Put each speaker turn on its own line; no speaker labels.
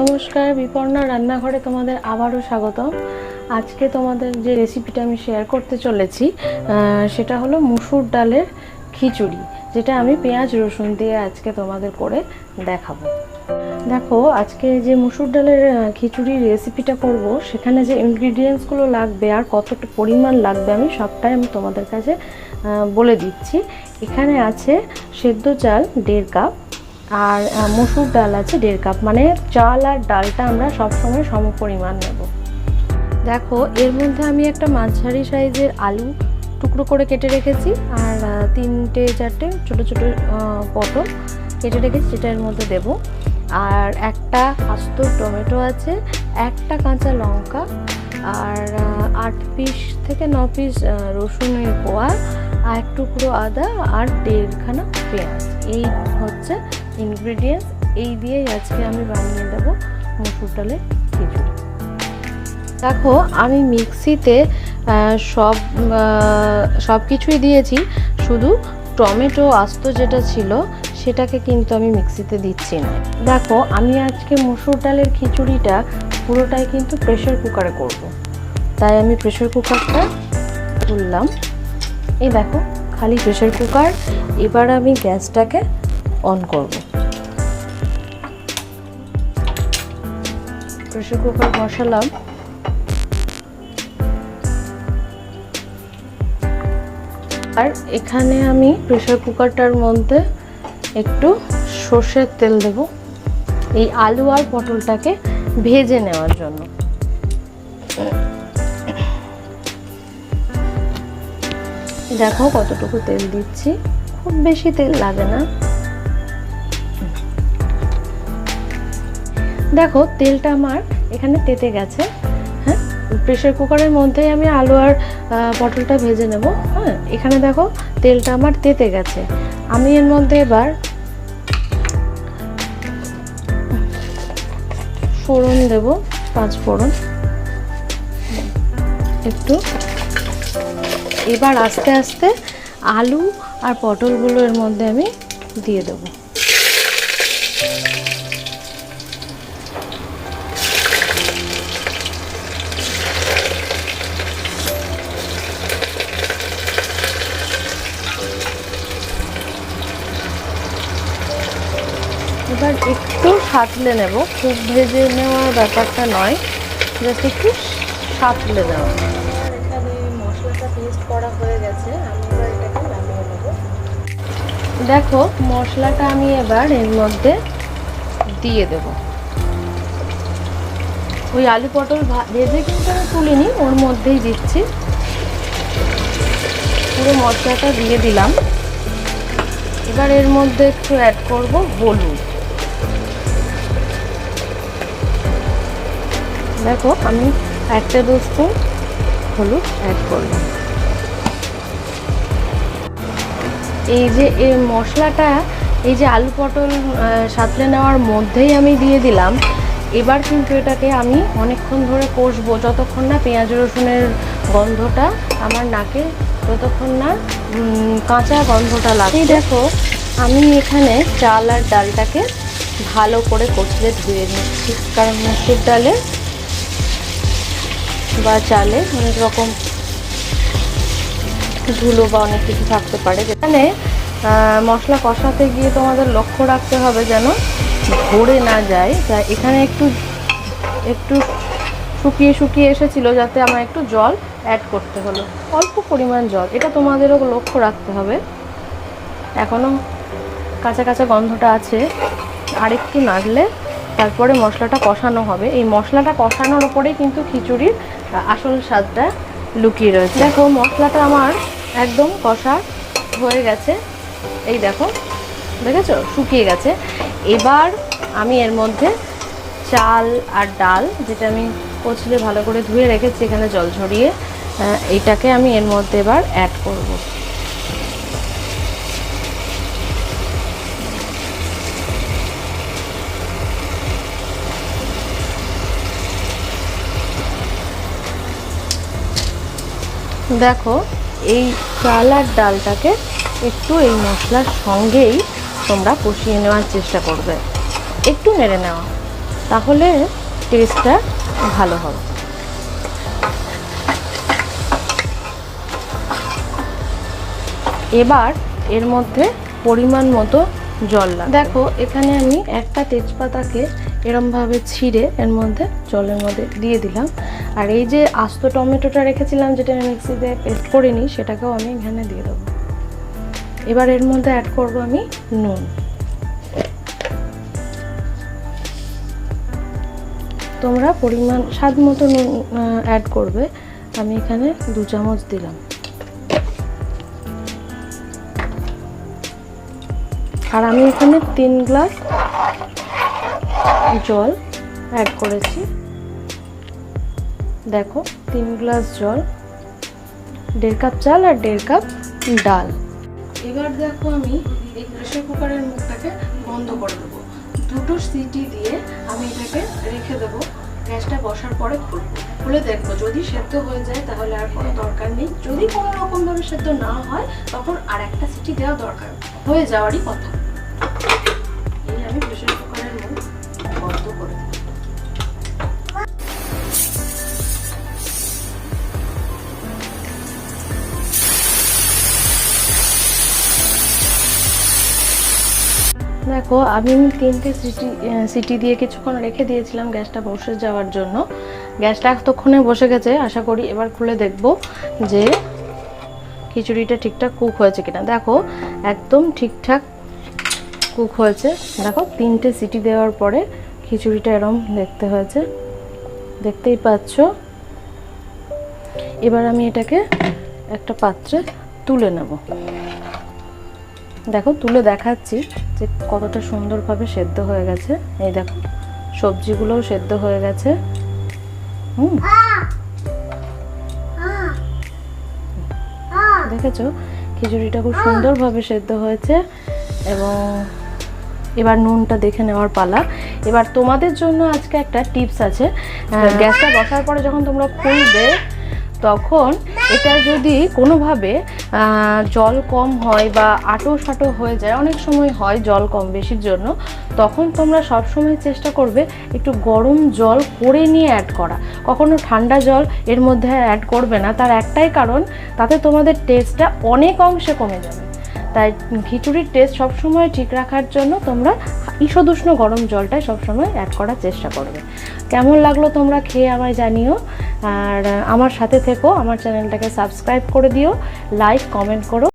নমস্কার, বিপর্ণা রান্নাঘরে তোমাদের আবারও স্বাগতম। আজকে তোমাদের যে রেসিপিটা আমি শেয়ার করতে চলেছি সেটা হলো মুসুর ডালের খিচুড়ি, যেটা আমি পেঁয়াজ, রসুন দিয়ে আজকে তোমাদের করে দেখাবো। দেখো, আজকে যে মুসুর ডালের খিচুড়ির রেসিপিটা করব, সেখানে যে ইনগ্রিডিয়েন্টসগুলো লাগবে আর কতটা পরিমাণ লাগবে আমি সবটাই আমি তোমাদের কাছে বলে দিচ্ছি। এখানে আছে সেদ্ধ চাল দেড় কাপ আর মসুর ডাল আছে দেড় কাপ মানে চাল আর ডালটা আমরা সবসময় সম পরিমাণ নেব। দেখো, এর মধ্যে আমি একটা মাঝারি সাইজের আলু টুকরো করে কেটে রেখেছি, আর তিনটে চারটে ছোট ছোট পটল কেটে রেখেছি সেটা এর মধ্যে দেব। আর একটা আস্ত টমেটো আছে, একটা কাঁচা লঙ্কা, আর আট পিস থেকে ন পিস রসুনের কোয়া, আর এক টুকরো আদা, আর দেড়খানা পেঁয়াজ। এই হচ্ছে ইনগ্রেডিয়েন্টস এই দিয়েই আজকে আমি বানিয়ে দেবো মুসুর ডালের খিচুড়ি। দেখো, আমি মিক্সিতে সব সব কিছুই দিয়েছি, শুধু টমেটো আস্ত যেটা ছিল, সেটাকে কিন্তু আমি মিক্সিতে দিচ্ছি না। দেখো, আমি আজকে মুসুর ডালের খিচুড়িটা পুরোটাই কিন্তু প্রেশার কুকারে করব। তাই আমি প্রেশার কুকারটা খুললাম এই দেখো, খালি প্রেশার কুকার এবার আমি গ্যাসটাকে অন করব। প্রেশার কুকার বসালাম। আর এখানে আমি প্রেশার কুকারটার মধ্যে একটু সর্ষের তেল দেব, এই আলু আর পটলটাকে ভেজে নেওয়ার জন্য। দেখো কতটুকু তেল দিচ্ছি, খুব বেশি তেল লাগে না। দেখো, তেলটা আমার এখানে তেতে গেছে। হ্যাঁ? প্রেশার কুকারের মধ্যেই আমি আলু আর পটলটা ভেজে নেব। হ্যাঁ? এখানে দেখো, তেলটা আমার তেতে গেছে। আমি এর মধ্যে এবার ফোড়ন দেব, পাঁচ ফোড়ন। একটু। এবার আস্তে আস্তে আলু আর পটলগুলো এর মধ্যে আমি দিয়ে দেবো। এবার একটু সাঁতলে নেব। খুব ভেজে নেওয়ার ব্যাপারটা নয়, জাস্ট একটু সাঁতলে নেওয়া। এখানে মশলাটা পেস্ট করা হয়ে গেছে আমি এবার এটাকে নামিয়ে নেব দেখো, মশলাটা আমি এবার এর মধ্যে দিয়ে দেব। ওই আলু পটল ভেজে কিন্তু আমি তুলিনি, ওর মধ্যেই দিচ্ছি। পুরো মশলাটা দিয়ে দিলাম। এবার এর মধ্যে একটু অ্যাড করব হলুদ। দেখো, আমি এক টেবিল স্পুন হলুদ অ্যাড করলাম। এই যে এই মশলাটা, এই যে আলু পটল সাঁতলে নেওয়ার মধ্যেই আমি দিয়ে দিলাম। এবার কিন্তু এটাকে আমি অনেকক্ষণ ধরে কষবো, যতক্ষণ না পেঁয়াজ রসুনের গন্ধটা আমার নাকে, ততক্ষণ না কাঁচা গন্ধটা লাগে দেখো, আমি এখানে চাল আর ডালটাকে ভালো করে কষলে ধুয়ে নিচ্ছি। কারণ মুসুর ডালে বা চালে অনেক রকম ধুলো বা অনেক কিছু থাকতে পারে। যেখানে মশলা কষাতে গিয়ে তোমাদের লক্ষ্য রাখতে হবে যেন ধরে না যায়। তা এখানে একটু একটু শুকিয়ে শুকিয়ে এসেছিল যাতে আমার একটু জল অ্যাড করতে হলো। অল্প পরিমাণ জল, এটা তোমাদেরও লক্ষ্য রাখতে হবে। এখনও কাঁচা কাঁচা গন্ধটা আছে। আরেকটু নাড়লে তারপরে মশলাটা কষানো হবে। এই মশলাটা কষানোর ওপরেই কিন্তু খিচুড়ির আসল স্বাদটা লুকিয়ে রয়েছে। দেখো, মশলাটা আমার একদম কষা হয়ে গেছে। এই দেখো, দেখেছ? শুকিয়ে গেছে। এবার আমি এর মধ্যে চাল আর ডাল, যেটা আমি কচলে ভালো করে ধুয়ে রেখেছি, এখানে জল ঝরিয়ে এটাকে আমি এর মধ্যে এবার অ্যাড করব। দেখো, এই চাল আর ডালটাকে একটু এই মশলার সঙ্গেই তোমরা কষিয়ে নেওয়ার চেষ্টা করবে। একটু নেড়ে নেওয়া তাহলে টেস্টটা ভালো হবে। এবার এর মধ্যে পরিমাণ মতো জল লাগবে। দেখো, এখানে আমি একটা তেজপাতাকে এরমভাবে ছিঁড়ে এর মধ্যে জলের মধ্যে দিয়ে দিলাম। আর এই যে আস্ত টমেটোটা রেখেছিলাম, যেটা আমি মিক্সিতে পেস্ট করে নিই সেটাকেও আমি এখানে দিয়ে দেবো। এবার এর মধ্যে অ্যাড করব আমি নুন। তোমরা পরিমাণ, স্বাদ মতো নুন অ্যাড করবে। আমি এখানে দু চামচ দিলাম। আর আমি এখানে তিন গ্লাস জল অ্যাড করেছি। দেখো, তিন গ্লাস জল, দেড় কাপ চাল আর দেড় কাপ ডাল। এবার দেখো আমি এই প্রেশার কুকারের মুখটাকে বন্ধ করে দেবো। দুটো সিটি দিয়ে আমি এটাকে রেখে দেবো। গ্যাসটা বসার পরে খুলবো খুলে দেখব। যদি সেদ্ধ হয়ে যায় তাহলে আর কোনো দরকার নেই। যদি কোনো রকমভাবে সেদ্ধ না হয়, তখন আর একটা সিটি দেওয়া দরকার। হয়ে যাওয়ারই কথা। দেখো, আমি তিনটে সিটি সিটি দিয়ে কিছুক্ষণ রেখে দিয়েছিলাম গ্যাসটা বসে যাওয়ার জন্য। গ্যাসটা এতক্ষণে বসে গেছে, আশা করি এবার খুলে দেখব যে খিচুড়িটা ঠিকঠাক কুক হয়েছে কিনা। দেখো, একদম ঠিকঠাক কুক হয়েছে। দেখো, তিনটে সিটি দেওয়ার পরে খিচুড়িটা এরম দেখতে হয়েছে। দেখতেই পাচ্ছ? এবার আমি এটাকে একটা পাত্রে তুলে নেব। দেখো তুলে দেখাচ্ছি যে কতটা সুন্দরভাবে সেদ্ধ হয়ে গেছে। এই দেখো সবজিগুলোও সেদ্ধ হয়ে গেছে। হুম। দেখেছ? খিচুড়িটা খুব সুন্দরভাবে সেদ্ধ হয়েছে এবং এবার নুনটা দেখে নেওয়ার পালা। এবার তোমাদের জন্য আজকে একটা টিপস আছে। গ্যাসটা বসার পরে যখন তোমরা খুলবে তখন এটা যদি কোনোভাবে জল কম হয় বা আটো সাটো হয়ে যায়, অনেক সময় হয় জল কম বেশির জন্য, তখন তোমরা সব সময় চেষ্টা করবে একটু গরম জল করে নিয়ে অ্যাড করা। কখনো ঠান্ডা জল এর মধ্যে অ্যাড করবে না, তার একটাই কারণ, তাতে তোমাদের টেস্টটা অনেক অংশে কমে যাবে। তাই খিচুড়ির টেস্ট সবসময় ঠিক রাখার জন্য তোমরা ঈষদুষ্ণ গরম জলটাই সবসময় অ্যাড করার চেষ্টা করবে। কেমন লাগল তোমরা খেয়ে আমায় জানিও। আর আমার সাথে থেকো, আমার চ্যানেলটাকে সাবস্ক্রাইব করে দিও লাইক কমেন্ট করো।